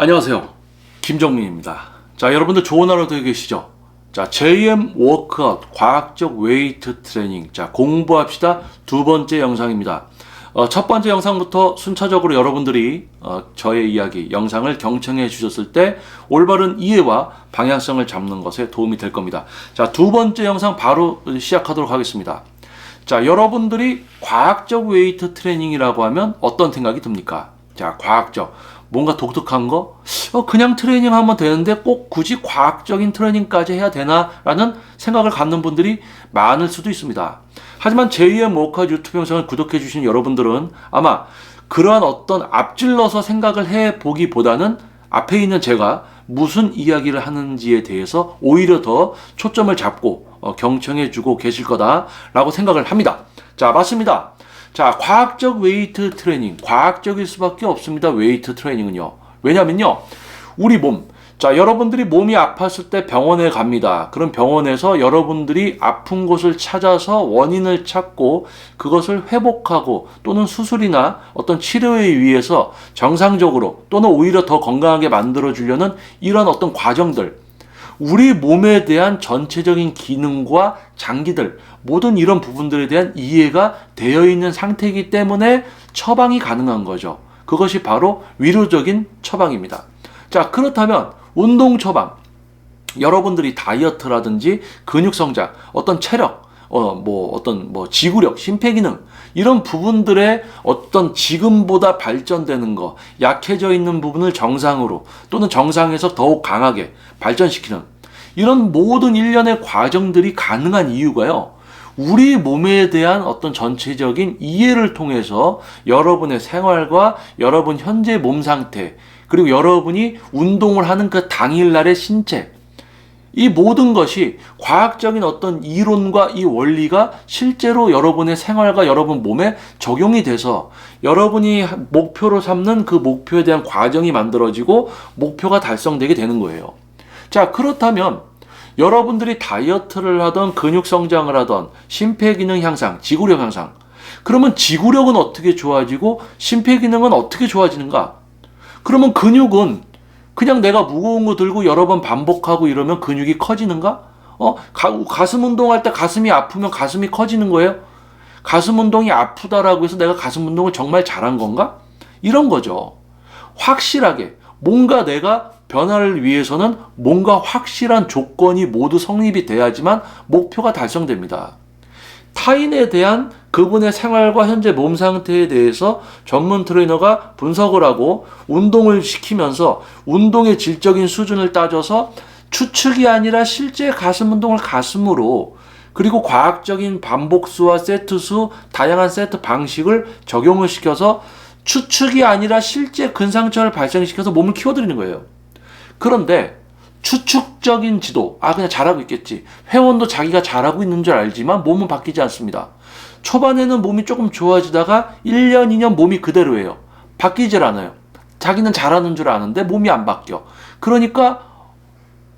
안녕하세요. 김정민입니다. 자, 여러분들 좋은 하루 되고 계시죠? 자, JM 워크아웃 과학적 웨이트 트레이닝. 자, 공부합시다. 두 번째 영상입니다. 어, 첫 번째 영상부터 순차적으로 여러분들이 어, 저의 이야기, 영상을 경청해 주셨을 때 올바른 이해와 방향성을 잡는 것에 도움이 될 겁니다. 자, 두 번째 영상 바로 시작하도록 하겠습니다. 자, 여러분들이 과학적 웨이트 트레이닝이라고 하면 어떤 생각이 듭니까? 자, 과학적. 뭔가 독특한 거? 어, 그냥 트레이닝 하면 되는데 꼭 굳이 과학적인 트레이닝까지 해야 되나? 라는 생각을 갖는 분들이 많을 수도 있습니다. 하지만 제2의 모카 유튜브 영상을 구독해 주신 여러분들은 아마 그러한 어떤 앞질러서 생각을 해 보기보다는 앞에 있는 제가 무슨 이야기를 하는지에 대해서 오히려 더 초점을 잡고 어, 경청해 주고 계실 거다라고 생각을 합니다. 자, 맞습니다. 자, 과학적 웨이트 트레이닝. 과학적일 수밖에 없습니다. 웨이트 트레이닝은요. 왜냐면요. 우리 몸. 자, 여러분들이 몸이 아팠을 때 병원에 갑니다. 그럼 병원에서 여러분들이 아픈 곳을 찾아서 원인을 찾고 그것을 회복하고 또는 수술이나 어떤 치료에 의해서 정상적으로 또는 오히려 더 건강하게 만들어 주려는 이런 어떤 과정들. 우리 몸에 대한 전체적인 기능과 장기들 모든 이런 부분들에 대한 이해가 되어 있는 상태이기 때문에 처방이 가능한 거죠. 그것이 바로 위로적인 처방입니다. 자, 그렇다면 운동 처방 여러분들이 다이어트라든지 근육 성장, 어떤 체력, 어, 뭐, 어떤, 뭐, 지구력, 심폐기능, 이런 부분들의 어떤 지금보다 발전되는 거, 약해져 있는 부분을 정상으로 또는 정상에서 더욱 강하게 발전시키는 이런 모든 일련의 과정들이 가능한 이유가요. 우리 몸에 대한 어떤 전체적인 이해를 통해서 여러분의 생활과 여러분 현재 몸 상태, 그리고 여러분이 운동을 하는 그 당일날의 신체, 이 모든 것이 과학적인 어떤 이론과 이 원리가 실제로 여러분의 생활과 여러분 몸에 적용이 돼서 여러분이 목표로 삼는 그 목표에 대한 과정이 만들어지고 목표가 달성되게 되는 거예요. 자, 그렇다면 여러분들이 다이어트를 하던 근육 성장을 하던 심폐기능 향상, 지구력 향상. 그러면 지구력은 어떻게 좋아지고 심폐기능은 어떻게 좋아지는가? 그러면 근육은 그냥 내가 무거운 거 들고 여러 번 반복하고 이러면 근육이 커지는가? 어, 가, 가슴 운동할 때 가슴이 아프면 가슴이 커지는 거예요? 가슴 운동이 아프다라고 해서 내가 가슴 운동을 정말 잘한 건가? 이런 거죠. 확실하게 뭔가 내가 변화를 위해서는 뭔가 확실한 조건이 모두 성립이 돼야지만 목표가 달성됩니다. 타인에 대한 그분의 생활과 현재 몸 상태에 대해서 전문 트레이너가 분석을 하고 운동을 시키면서 운동의 질적인 수준을 따져서 추측이 아니라 실제 가슴 운동을 가슴으로 그리고 과학적인 반복수와 세트수, 다양한 세트 방식을 적용을 시켜서 추측이 아니라 실제 근상처를 발생시켜서 몸을 키워드리는 거예요. 그런데 추측적인 지도, 아, 그냥 잘하고 있겠지. 회원도 자기가 잘하고 있는 줄 알지만 몸은 바뀌지 않습니다. 초반에는 몸이 조금 좋아지다가 1년, 2년 몸이 그대로예요. 바뀌질 않아요. 자기는 잘하는 줄 아는데 몸이 안 바뀌어. 그러니까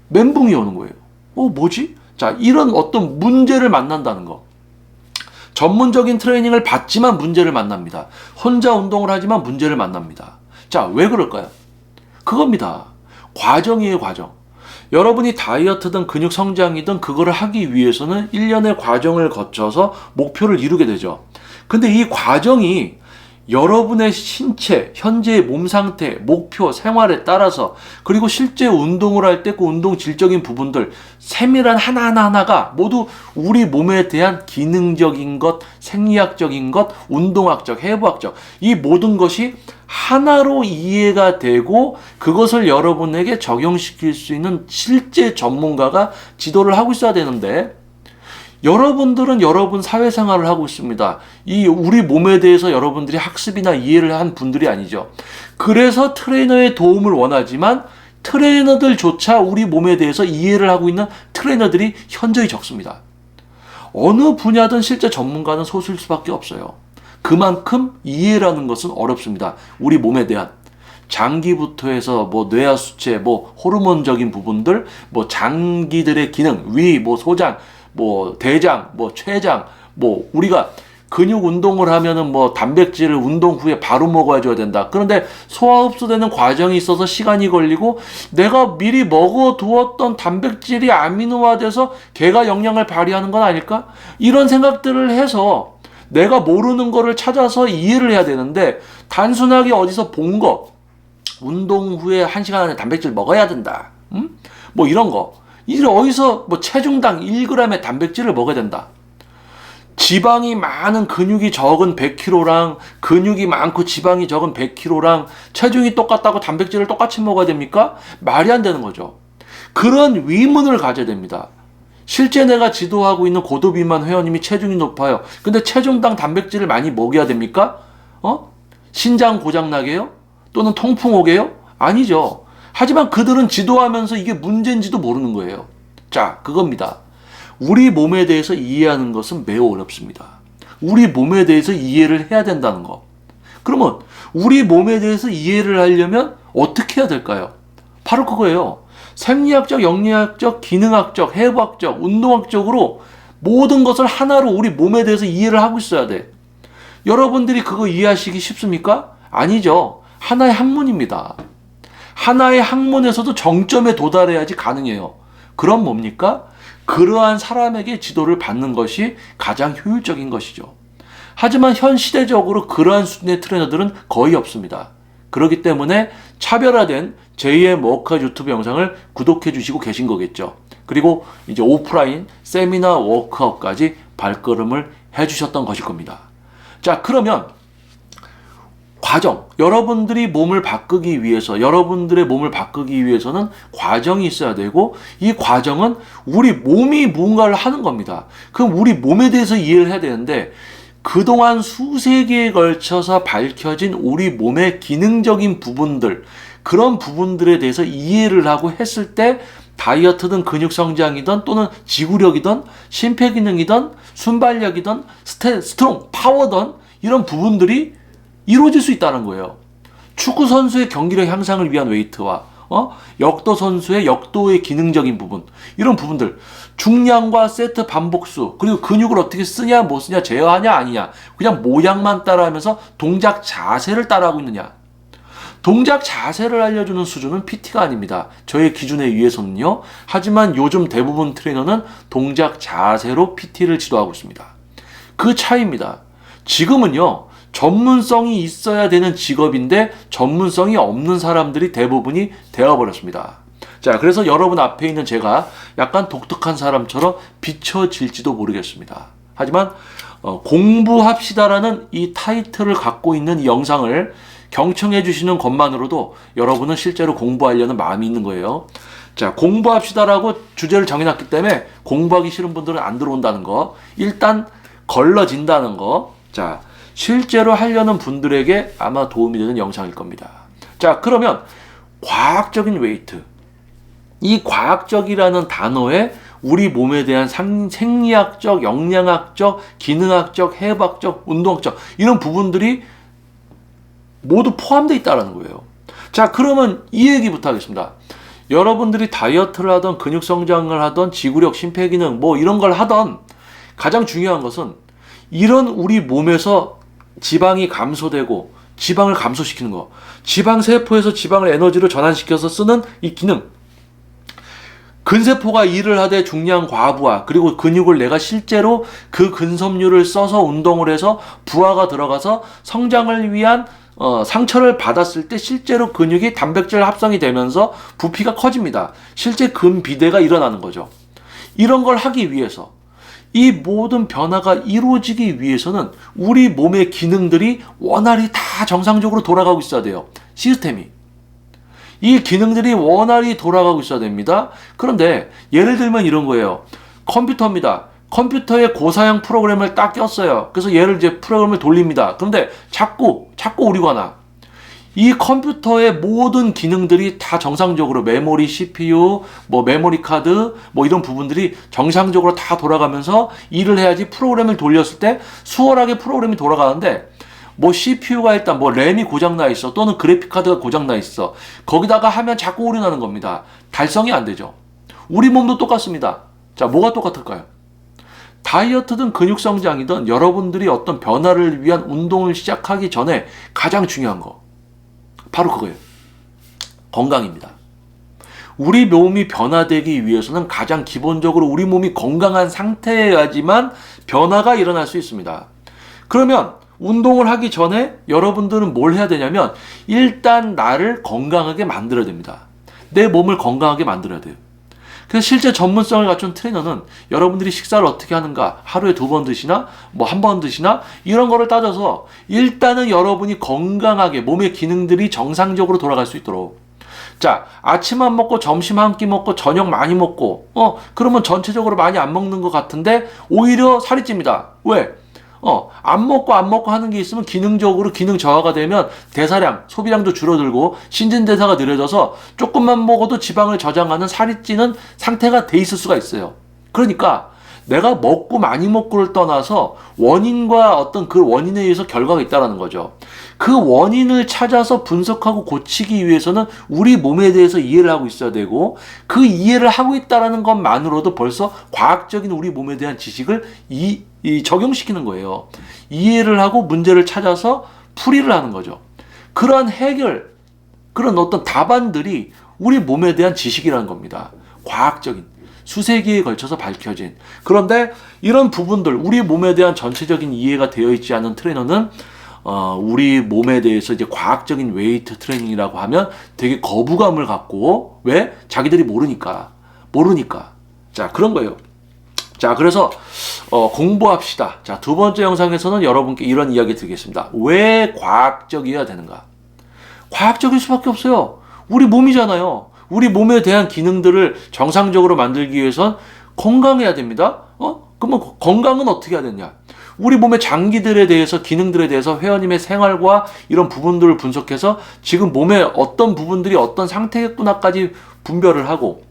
멘붕이 오는 거예요. 어, 뭐지? 자, 이런 어떤 문제를 만난다는 거. 전문적인 트레이닝을 받지만 문제를 만납니다. 혼자 운동을 하지만 문제를 만납니다. 자, 왜 그럴까요? 그겁니다. 과정이에요, 과정. 여러분이 다이어트든 근육 성장이든 그거를 하기 위해서는 1년의 과정을 거쳐서 목표를 이루게 되죠. 근데 이 과정이 여러분의 신체, 현재의 몸 상태, 목표, 생활에 따라서 그리고 실제 운동을 할 때 그 운동 질적인 부분들 세밀한 하나하나 하나가 모두 우리 몸에 대한 기능적인 것, 생리학적인 것, 운동학적, 해부학적 이 모든 것이 하나로 이해가 되고 그것을 여러분에게 적용시킬 수 있는 실제 전문가가 지도를 하고 있어야 되는데 여러분들은 여러분 사회생활을 하고 있습니다. 이 우리 몸에 대해서 여러분들이 학습이나 이해를 한 분들이 아니죠. 그래서 트레이너의 도움을 원하지만 트레이너들조차 우리 몸에 대해서 이해를 하고 있는 트레이너들이 현저히 적습니다. 어느 분야든 실제 전문가는 소수일 수밖에 없어요. 그만큼 이해라는 것은 어렵습니다. 우리 몸에 대한 장기부터 해서 뭐 뇌하 수체, 뭐 호르몬적인 부분들, 뭐 장기들의 기능, 위, 뭐 소장, 뭐 대장, 뭐 췌장, 뭐 우리가 근육 운동을 하면은 뭐 단백질을 운동 후에 바로 먹어줘야 된다. 그런데 소화 흡수되는 과정이 있어서 시간이 걸리고 내가 미리 먹어 두었던 단백질이 아미노화돼서 걔가 영향을 발휘하는 건 아닐까? 이런 생각들을 해서 내가 모르는 거를 찾아서 이해를 해야 되는데 단순하게 어디서 본 거, 운동 후에 한 시간 안에 단백질 먹어야 된다. 음? 뭐 이런 거. 이제 어디서 뭐 체중당 1g의 단백질을 먹어야 된다. 지방이 많은 근육이 적은 100kg랑 근육이 많고 지방이 적은 100kg랑 체중이 똑같다고 단백질을 똑같이 먹어야 됩니까? 말이 안 되는 거죠. 그런 위문을 가져야 됩니다. 실제 내가 지도하고 있는 고도 비만 회원님이 체중이 높아요. 근데 체중당 단백질을 많이 먹여야 됩니까? 어? 신장 고장 나게요? 또는 통풍 오게요? 아니죠. 하지만 그들은 지도하면서 이게 문제인지도 모르는 거예요. 자, 그겁니다. 우리 몸에 대해서 이해하는 것은 매우 어렵습니다. 우리 몸에 대해서 이해를 해야 된다는 거. 그러면 우리 몸에 대해서 이해를 하려면 어떻게 해야 될까요? 바로 그거예요. 생리학적, 영리학적, 기능학적, 해부학적, 운동학적으로 모든 것을 하나로 우리 몸에 대해서 이해를 하고 있어야 돼. 여러분들이 그거 이해하시기 쉽습니까? 아니죠. 하나의 학문입니다. 하나의 학문에서도 정점에 도달해야지 가능해요. 그럼 뭡니까? 그러한 사람에게 지도를 받는 것이 가장 효율적인 것이죠. 하지만 현 시대적으로 그러한 수준의 트레이너들은 거의 없습니다. 그렇기 때문에 차별화된 JM 워커 유튜브 영상을 구독해 주시고 계신 거겠죠. 그리고 이제 오프라인 세미나 워크업까지 발걸음을 해 주셨던 것일 겁니다. 자, 그러면 과정. 여러분들이 몸을 바꾸기 위해서, 여러분들의 몸을 바꾸기 위해서는 과정이 있어야 되고, 이 과정은 우리 몸이 무언가를 하는 겁니다. 그럼 우리 몸에 대해서 이해를 해야 되는데, 그동안 수세기에 걸쳐서 밝혀진 우리 몸의 기능적인 부분들, 그런 부분들에 대해서 이해를 하고 했을 때, 다이어트든 근육 성장이든 또는 지구력이든 심폐기능이든 순발력이든 스테, 스트롱, 파워든 이런 부분들이 이루어질 수 있다는 거예요. 축구 선수의 경기력 향상을 위한 웨이트와 어? 역도 선수의 역도의 기능적인 부분 이런 부분들 중량과 세트 반복수 그리고 근육을 어떻게 쓰냐 못 쓰냐 제어하냐 아니냐 그냥 모양만 따라하면서 동작 자세를 따라하고 있느냐 동작 자세를 알려주는 수준은 PT가 아닙니다. 저의 기준에 의해서는요. 하지만 요즘 대부분 트레이너는 동작 자세로 PT를 지도하고 있습니다. 그 차이입니다. 지금은요. 전문성이 있어야 되는 직업인데 전문성이 없는 사람들이 대부분이 되어버렸습니다. 자, 그래서 여러분 앞에 있는 제가 약간 독특한 사람처럼 비춰질지도 모르겠습니다. 하지만 어, 공부합시다라는 이 타이틀을 갖고 있는 이 영상을 경청해 주시는 것만으로도 여러분은 실제로 공부하려는 마음이 있는 거예요. 자, 공부합시다라고 주제를 정해놨기 때문에 공부하기 싫은 분들은 안 들어온다는 거. 일단 걸러진다는 거. 자, 실제로 하려는 분들에게 아마 도움이 되는 영상일 겁니다. 자, 그러면 과학적인 웨이트. 이 과학적이라는 단어에 우리 몸에 대한 상, 생리학적, 영양학적, 기능학적, 해부학적, 운동학적 이런 부분들이 모두 포함되어 있다는 거예요. 자, 그러면 이 얘기부터 하겠습니다. 여러분들이 다이어트를 하던 근육 성장을 하던 지구력, 심폐기능 뭐 이런 걸 하던 가장 중요한 것은 이런 우리 몸에서 지방이 감소되고 지방을 감소시키는 거. 지방 세포에서 지방을 에너지로 전환시켜서 쓰는 이 기능. 근세포가 일을 하되 중량 과부하 그리고 근육을 내가 실제로 그 근섬유를 써서 운동을 해서 부하가 들어가서 성장을 위한 어, 상처를 받았을 때 실제로 근육이 단백질 합성이 되면서 부피가 커집니다. 실제 근 비대가 일어나는 거죠. 이런 걸 하기 위해서 이 모든 변화가 이루어지기 위해서는 우리 몸의 기능들이 원활히 다 정상적으로 돌아가고 있어야 돼요. 시스템이. 이 기능들이 원활히 돌아가고 있어야 됩니다. 그런데 예를 들면 이런 거예요. 컴퓨터입니다. 컴퓨터에 고사양 프로그램을 딱 꼈어요. 그래서 얘를 이제 프로그램을 돌립니다. 그런데 자꾸, 자꾸 오류가 나. 이 컴퓨터의 모든 기능들이 다 정상적으로 메모리, CPU, 뭐 메모리 카드, 뭐 이런 부분들이 정상적으로 다 돌아가면서 일을 해야지 프로그램을 돌렸을 때 수월하게 프로그램이 돌아가는데 뭐 CPU가 일단 뭐 램이 고장 나 있어 또는 그래픽 카드가 고장 나 있어 거기다가 하면 자꾸 오류 나는 겁니다. 달성이 안 되죠. 우리 몸도 똑같습니다. 자, 뭐가 똑같을까요? 다이어트든 근육 성장이든 여러분들이 어떤 변화를 위한 운동을 시작하기 전에 가장 중요한 거 바로 그거예요. 건강입니다. 우리 몸이 변화되기 위해서는 가장 기본적으로 우리 몸이 건강한 상태여야지만 변화가 일어날 수 있습니다. 그러면 운동을 하기 전에 여러분들은 뭘 해야 되냐면 일단 나를 건강하게 만들어야 됩니다. 내 몸을 건강하게 만들어야 돼요. 그래서 실제 전문성을 갖춘 트레이너는 여러분들이 식사를 어떻게 하는가, 하루에 두 번 드시나, 뭐 한 번 드시나, 이런 거를 따져서 일단은 여러분이 건강하게 몸의 기능들이 정상적으로 돌아갈 수 있도록. 자, 아침 안 먹고 점심 한 끼 먹고 저녁 많이 먹고, 어, 그러면 전체적으로 많이 안 먹는 것 같은데 오히려 살이 찝니다. 왜? 어, 안 먹고 안 먹고 하는 게 있으면 기능적으로 기능 저하가 되면 대사량, 소비량도 줄어들고 신진대사가 느려져서 조금만 먹어도 지방을 저장하는 살이 찌는 상태가 돼 있을 수가 있어요. 그러니까 내가 먹고 많이 먹고를 떠나서 원인과 어떤 그 원인에 의해서 결과가 있다라는 거죠. 그 원인을 찾아서 분석하고 고치기 위해서는 우리 몸에 대해서 이해를 하고 있어야 되고 그 이해를 하고 있다라는 것만으로도 벌써 과학적인 우리 몸에 대한 지식을 이, 이 적용시키는 거예요. 이해를 하고 문제를 찾아서 풀이를 하는 거죠. 그러한 해결, 그런 어떤 답안들이 우리 몸에 대한 지식이라는 겁니다. 과학적인. 수세기에 걸쳐서 밝혀진. 그런데 이런 부분들, 우리 몸에 대한 전체적인 이해가 되어 있지 않은 트레이너는 어, 우리 몸에 대해서 이제 과학적인 웨이트 트레이닝이라고 하면 되게 거부감을 갖고 왜? 자기들이 모르니까. 모르니까. 자, 그런 거예요. 자, 그래서 어, 공부합시다. 자, 두 번째 영상에서는 여러분께 이런 이야기 드리겠습니다. 왜 과학적이어야 되는가? 과학적일 수밖에 없어요. 우리 몸이잖아요. 우리 몸에 대한 기능들을 정상적으로 만들기 위해선 건강해야 됩니다. 어? 그러면 건강은 어떻게 해야 되냐? 우리 몸의 장기들에 대해서 기능들에 대해서 회원님의 생활과 이런 부분들을 분석해서 지금 몸의 어떤 부분들이 어떤 상태겠구나까지 분별을 하고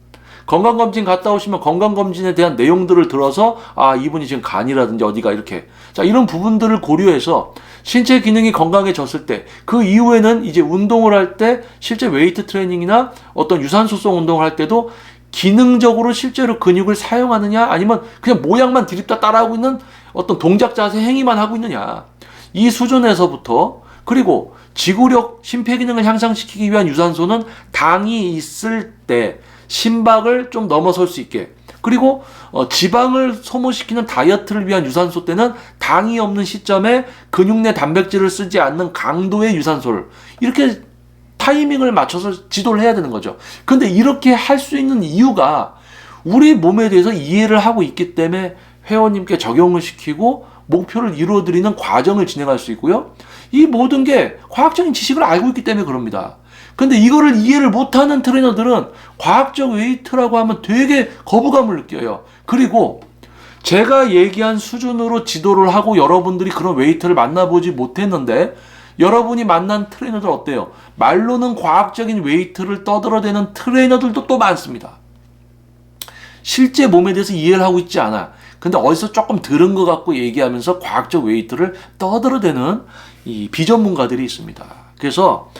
건강검진 갔다 오시면 건강검진에 대한 내용들을 들어서 아 이분이 지금 간이라든지 어디가 이렇게. 자 이런 부분들을 고려해서 신체 기능이 건강해졌을 때 그 이후에는 이제 운동을 할 때 실제 웨이트 트레이닝이나 어떤 유산소성 운동을 할 때도 기능적으로 실제로 근육을 사용하느냐 아니면 그냥 모양만 드립다 따라하고 있는 어떤 동작 자세 행위만 하고 있느냐. 이 수준에서부터 그리고 지구력 심폐기능을 향상시키기 위한 유산소는 당이 있을 때 심박을 좀 넘어설 수 있게 그리고 어, 지방을 소모시키는 다이어트를 위한 유산소 때는 당이 없는 시점에 근육 내 단백질을 쓰지 않는 강도의 유산소를 이렇게 타이밍을 맞춰서 지도를 해야 되는 거죠. 근데 이렇게 할 수 있는 이유가 우리 몸에 대해서 이해를 하고 있기 때문에 회원님께 적용을 시키고 목표를 이루어드리는 과정을 진행할 수 있고요. 이 모든 게 과학적인 지식을 알고 있기 때문에 그럽니다. 근데 이거를 이해를 못하는 트레이너들은 과학적 웨이트라고 하면 되게 거부감을 느껴요. 그리고 제가 얘기한 수준으로 지도를 하고 여러분들이 그런 웨이트를 만나보지 못했는데 여러분이 만난 트레이너들 어때요? 말로는 과학적인 웨이트를 떠들어대는 트레이너들도 또 많습니다. 실제 몸에 대해서 이해를 하고 있지 않아. 근데 어디서 조금 들은 것 같고 얘기하면서 과학적 웨이트를 떠들어대는 이 비전문가들이 있습니다. 그래서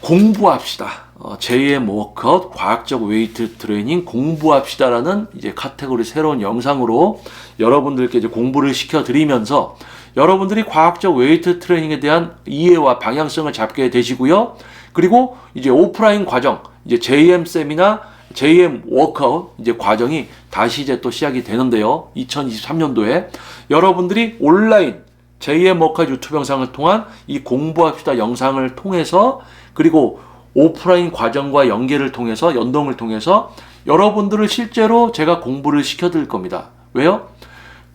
공부합시다. 어, JM 워크아웃 과학적 웨이트 트레이닝 공부합시다라는 이제 카테고리 새로운 영상으로 여러분들께 이제 공부를 시켜드리면서 여러분들이 과학적 웨이트 트레이닝에 대한 이해와 방향성을 잡게 되시고요. 그리고 이제 오프라인 과정, 이제 JM 세미나, JM 워크아웃 이제 과정이 다시 이제 또 시작이 되는데요. 2023년도에 여러분들이 온라인 JM 워크아웃 유튜브 영상을 통한 이 공부합시다 영상을 통해서 그리고 오프라인 과정과 연계를 통해서 연동을 통해서 여러분들을 실제로 제가 공부를 시켜드릴 겁니다. 왜요?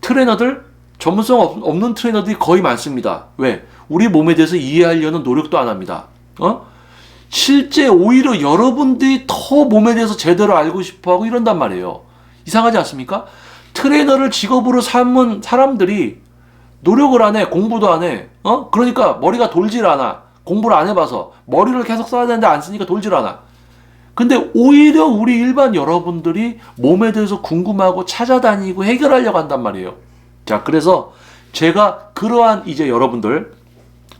트레이너들 전문성 없- 없는 트레이너들이 거의 많습니다. 왜? 우리 몸에 대해서 이해하려는 노력도 안 합니다. 어? 실제 오히려 여러분들이 더 몸에 대해서 제대로 알고 싶어 하고 이런단 말이에요. 이상하지 않습니까? 트레이너를 직업으로 삼은 사람들이 노력을 안 해, 공부도 안 해. 어? 그러니까 머리가 돌질 않아. 공부를 안 해봐서. 머리를 계속 써야 되는데 안 쓰니까 돌질 않아. 근데 오히려 우리 일반 여러분들이 몸에 대해서 궁금하고 찾아다니고 해결하려고 한단 말이에요. 자, 그래서 제가 그러한 이제 여러분들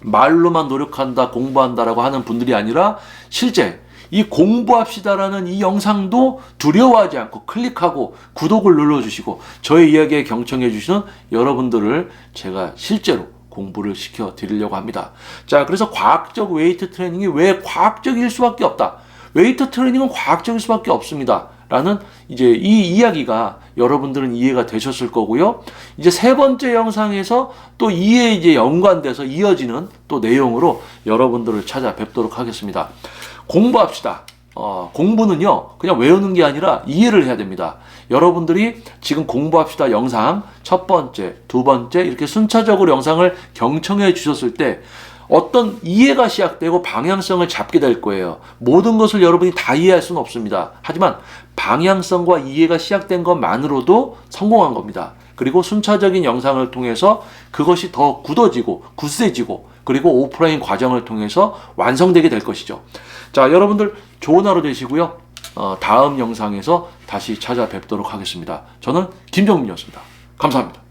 말로만 노력한다, 공부한다라고 하는 분들이 아니라 실제 이 공부합시다라는 이 영상도 두려워하지 않고 클릭하고 구독을 눌러주시고 저의 이야기에 경청해 주시는 여러분들을 제가 실제로 공부를 시켜 드리려고 합니다. 자, 그래서 과학적 웨이트 트레이닝이 왜 과학적일 수밖에 없다. 웨이트 트레이닝은 과학적일 수밖에 없습니다. 라는 이제 이 이야기가 여러분들은 이해가 되셨을 거고요. 이제 세 번째 영상에서 또 이에 이제 연관돼서 이어지는 또 내용으로 여러분들을 찾아뵙도록 하겠습니다. 공부합시다. 어, 공부는요, 그냥 외우는 게 아니라 이해를 해야 됩니다. 여러분들이 지금 공부합시다 영상 첫 번째, 두 번째 이렇게 순차적으로 영상을 경청해 주셨을 때 어떤 이해가 시작되고 방향성을 잡게 될 거예요. 모든 것을 여러분이 다 이해할 수는 없습니다. 하지만 방향성과 이해가 시작된 것만으로도 성공한 겁니다. 그리고 순차적인 영상을 통해서 그것이 더 굳어지고 굳세지고 그리고 오프라인 과정을 통해서 완성되게 될 것이죠. 자, 여러분들 좋은 하루 되시고요. 어, 다음 영상에서 다시 찾아뵙도록 하겠습니다. 저는 김정민이었습니다. 감사합니다.